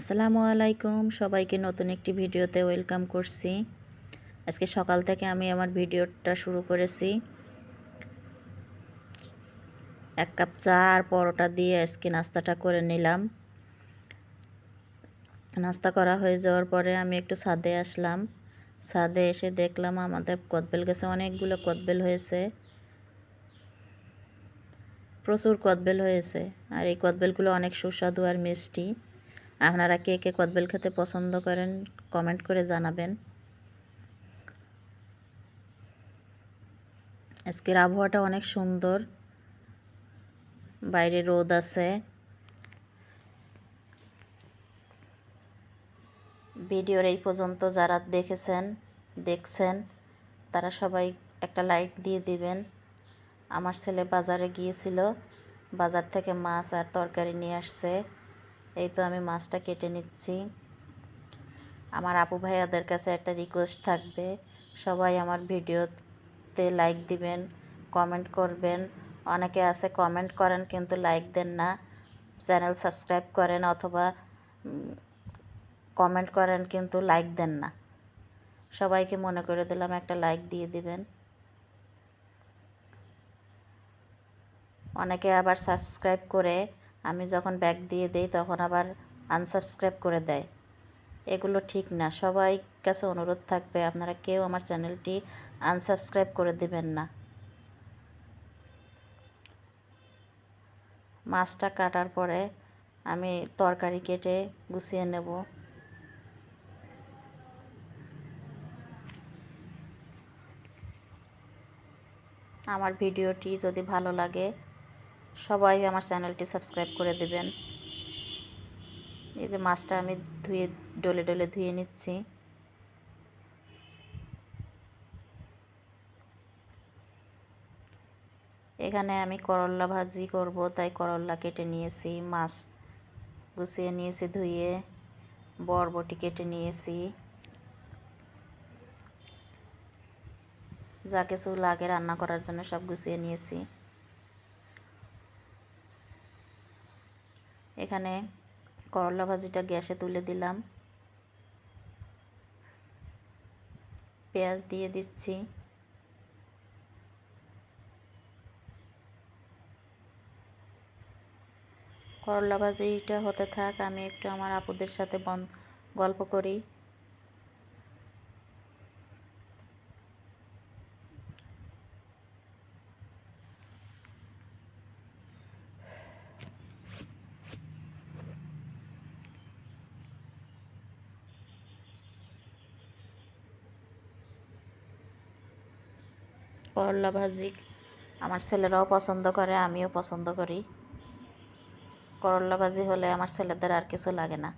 আসসালামু আলাইকুম। সবাইকে নতুন একটি ভিডিওতে ওয়েলকাম করছি। আজকে সকাল থেকে আমি আমার ভিডিওটা শুরু করেছি। এক কাপ চা আর পরোটা দিয়ে আজকে নাস্তাটা করে নিলাম। নাস্তা করা হয়ে যাওয়ার পরে আমি একটু ছাদে আসলাম। ছাদে এসে দেখলাম আমাদের কদবেল গাছে অনেকগুলো কদবেল হয়েছে। প্রচুর কদবেল হয়েছে। আর এই কদবেলগুলো অনেক সুস্বাদু আর মিষ্টি। আপনারা কে কে কদবেল খেতে পছন্দ করেন কমেন্ট করে জানাবেন। আজকের আবহাওয়াটা অনেক সুন্দর। বাইরে রোদ আছে। ভিডিওর এই পর্যন্ত যারা দেখেছেন, দেখছেন, তারা সবাই একটা লাইক দিয়ে দিবেন। আমার ছেলে বাজারে গিয়েছিল, বাজার থেকে মাছ আর তরকারি নিয়ে আসছে। এই তো আমি মাছটা কেটে নিচ্ছি। আমার আপু ভাইয়াদের কাছে একটা রিকোয়েস্ট থাকবে। সবাই আমার ভিডিওতে লাইক দিবেন কমেন্ট করবেন। অনেকে আছে কমেন্ট করেন কিন্তু লাইক দেন না। চ্যানেল সাবস্ক্রাইব করেন অথবা কমেন্ট করেন কিন্তু লাইক দেন না। সবাইকে মনে করে দিলাম একটা লাইক দিয়ে দিবেন। অনেকে আবার সাবস্ক্রাইব করে আমি যখন ব্যাক দিয়ে দেই, তখন আবার আনসাবস্ক্রাইব করে দেয়। এগুলো ঠিক না। সবাই কাছে অনুরোধ থাকবে, আপনারা কেউ আমার চ্যানেলটি আনসাবস্ক্রাইব করে দেবেন না। মাছটা কাটার পরে আমি তরকারি কেটে গুছিয়ে নেব। আমার ভিডিওটি যদি ভালো লাগে সবাই আমার চ্যানেলটি সাবস্ক্রাইব করে দেবেন। এই যে মাছটা আমি ধুয়ে, ডলে ডলে ধুয়ে নিচ্ছি। এখানে আমি করল্লা ভাজি করব, তাই করল্লা কেটে নিয়েছি, মাছ গুছিয়ে নিয়েছি ধুয়ে, বরবটি কেটে নিয়েছি। যা কিছু লাগে রান্না করার জন্য সব গুছিয়ে নিয়েছি। এখানে করলা ভাজিটা গ্যাসে তুলে দিলাম। পেঁয়াজ দিয়ে দিচ্ছি। করলা ভাজিটা হতে থাক, আমি একটু আমার আপুদের সাথে বন, গল্প করি। করলা ভাজি। আমার ছেলেরাও পছন্দ করে, আমিও পছন্দ করি। করলা ভাজি হলে আমার ছেলেদের আর কিছু লাগে না।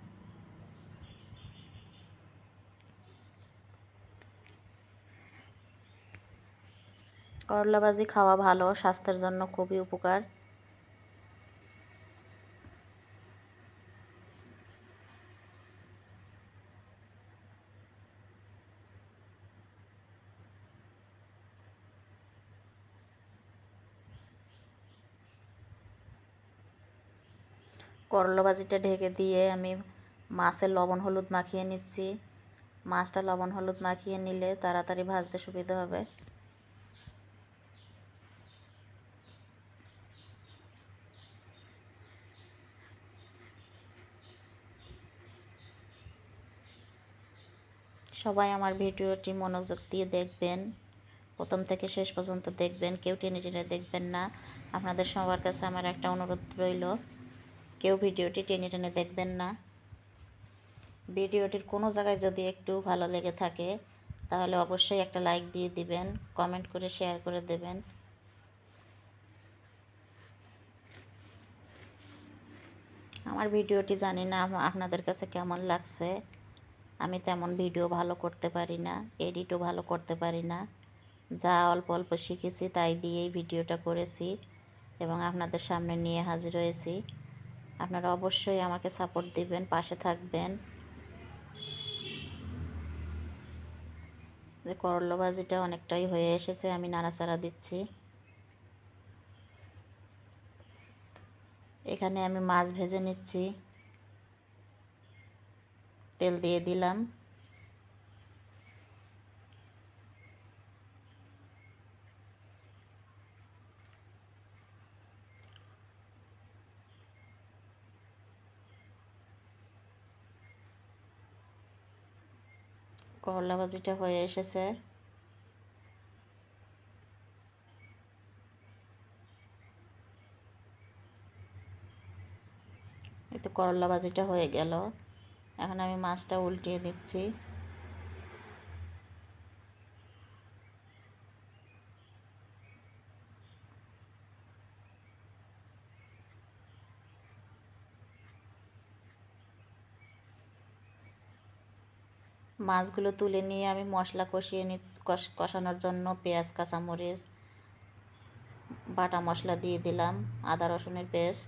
করলা ভাজি খাওয়া ভালো, স্বাস্থ্যের জন্য খুবই উপকার। করলা ভাজিটা ঢেকে দিয়ে আমি মাছের লবণ হলুদ মাখিয়ে নিচ্ছি। মাছটা লবণ হলুদ মাখিয়ে নিলে তাড়াতাড়ি ভাজতে সুবিধা হবে। সবাই আমার ভিডিওটি মনোযোগ দিয়ে দেখবেন। প্রথম থেকে শেষ পর্যন্ত দেখবেন। কেউ টেনে টেনে দেখবেন না। আপনাদের সবার কাছে আমার একটা অনুরোধ রইল। কেউ ভিডিওটি টেনে টেনে দেখবেন না। ভিডিওটির কোনো জায়গায় যদি একটু ভালো লেগে থাকে, তাহলে অবশ্যই একটা লাইক দিয়ে দিবেন, কমেন্ট করে শেয়ার করে দেবেন। আমার ভিডিওটি জানি না আপনাদের কাছে কেমন লাগছে। আমি তেমন ভিডিও ভালো করতে পারি না, এডিটও ভালো করতে পারি না। যা অল্প অল্প শিখেছি তাই দিয়েই ভিডিওটা করেছি এবং আপনাদের সামনে নিয়ে হাজির হয়েছি। আপনারা অবশ্যই আমাকে সাপোর্ট দিবেন, পাশে থাকবেন। যে করল্লা অনেকটাই হয়ে এসেছে, আমি নাড়াচাড়া দিচ্ছি। এখানে আমি মাছ ভেজে নিচ্ছি। তেল দিয়ে দিলাম। করলা ভাজিটা হয়ে এসেছে। এতে করলা ভাজিটা হয়ে গেল। এখন আমি মাছটা উল্টিয়ে দিচ্ছি। মাছগুলো তুলে নিয়ে আমি মশলা কষিয়ে নি কষানোর জন্য পেঁয়াজ, কাঁচামরিচ, বাটা মশলা দিয়ে দিলাম, আদা, রসুনের পেস্ট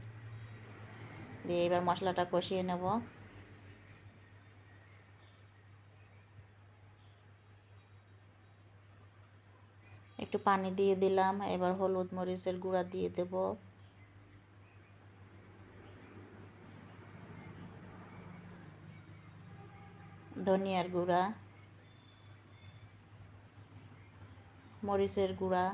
দিয়ে এবার মশলাটা কষিয়ে নেব। একটু পানি দিয়ে দিলাম, এবার হলুদ মরিচের গুঁড়া দিয়ে দেব। ধনিয়ার গুঁড়া মরিচের গুঁড়া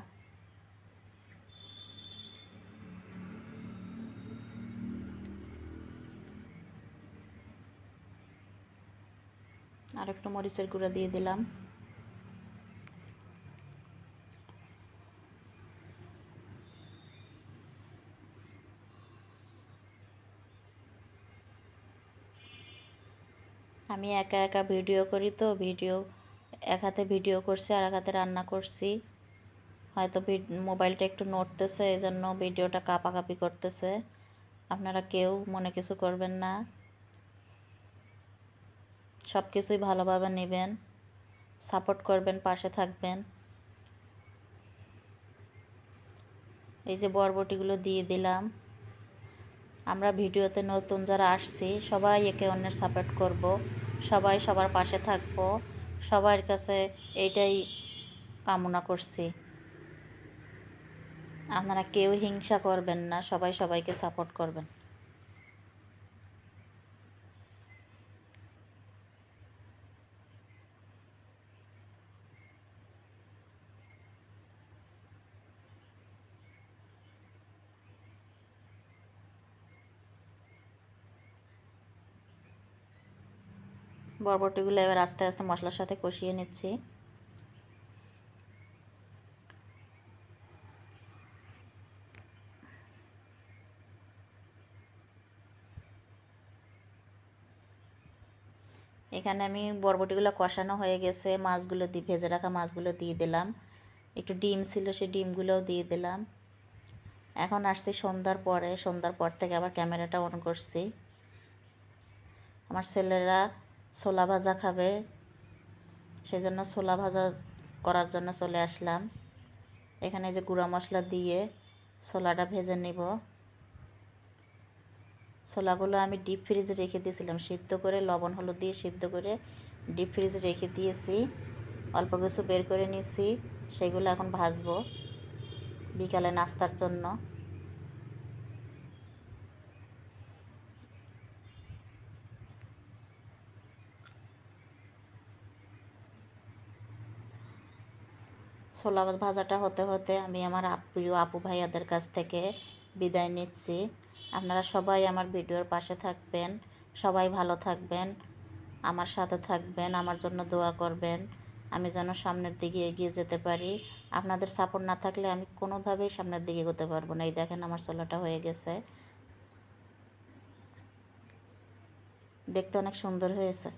আর একটু মরিচের গুঁড়া দিয়ে দিলাম। আমি একা একা ভিডিও করি তো, ভিডিও, এক হাতে ভিডিও করছি, আর এক হাতে রান্না করছি। হয়তো মোবাইলটা একটু নড়তেছে এই জন্য ভিডিওটা কাপাকাপি করতেছে। আপনারা কেউ মনে কিছু করবেন না। সব কিছুই ভালোভাবে নেবেন, সাপোর্ট করবেন, পাশে থাকবেন। এই যে বরবটিগুলো দিয়ে দিলাম। আমরা ভিডিওতে নতুন যারা আসছি, সবাই একে অন্যের সাপোর্ট করব। সবাই সবার পাশে থাকব। সবার কাছে এইটাই কামনা করছি। আপনারা কেউ হিংসা করবেন না, সবাই সবাইকে সাপোর্ট করবেন। বরবটিগুলো এবার আস্তে আস্তে মশলার সাথে কষিয়ে নিচ্ছি। এখানে আমি বরবটিগুলো কষানো হয়ে গেছে, মাছগুলো দিয়ে ভেজে রাখা মাছগুলো দিয়ে দিলাম। একটু ডিম ছিল সেই ডিমগুলোও দিয়ে দিলাম। এখন আসছি সন্ধ্যার পরে, সন্ধ্যার পর থেকে আবার ক্যামেরাটা অন করছি। আমার ছেলেরা ছোলা ভাজা খাবে। সেজন্য ছোলা ভাজা করার জন্য চলে আসলাম। এখানে যে গুঁড়া মশলা দিয়ে ছোলাটা ভেজে নিব। ছোলাগুলো আমি ডিপ ফ্রিজে রেখে দিয়েছিলাম। সিদ্ধ করে লবণ, হলুদ দিয়ে সিদ্ধ করে ডিপ ফ্রিজে রেখে দিয়েছি। অল্প কিছু বের করে নিয়েছি। সেগুলো এখন ভাজবো বিকালে নাস্তার জন্য। ছোলা ভাজাটা হতে হতে আমি আমার প্রিয় আপু ভাইয়াদের কাছ থেকে বিদায় নিচ্ছি। আপনারা সবাই আমার ভিডিওর পাশে থাকবেন, সবাই ভালো থাকবেন, আমার সাথে থাকবেন, আমার জন্য দোয়া করবেন। আমি যেন সামনের দিকে এগিয়ে যেতে পারি। আপনাদের সাপোর্ট না থাকলে আমি কোনোভাবেই সামনের দিকে এগোতে পারব না। এই দেখেন আমার ছোলাটা হয়ে গেছে। দেখতে অনেক সুন্দর হয়েছে।